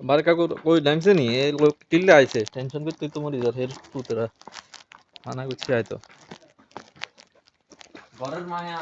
বারকা কই নামছে নি? এই লোক কিল্লা আইছে। টেনশন করতে তো মরি যার হের তুতরা আনা গুছি আইতো। ঘরের মায়া।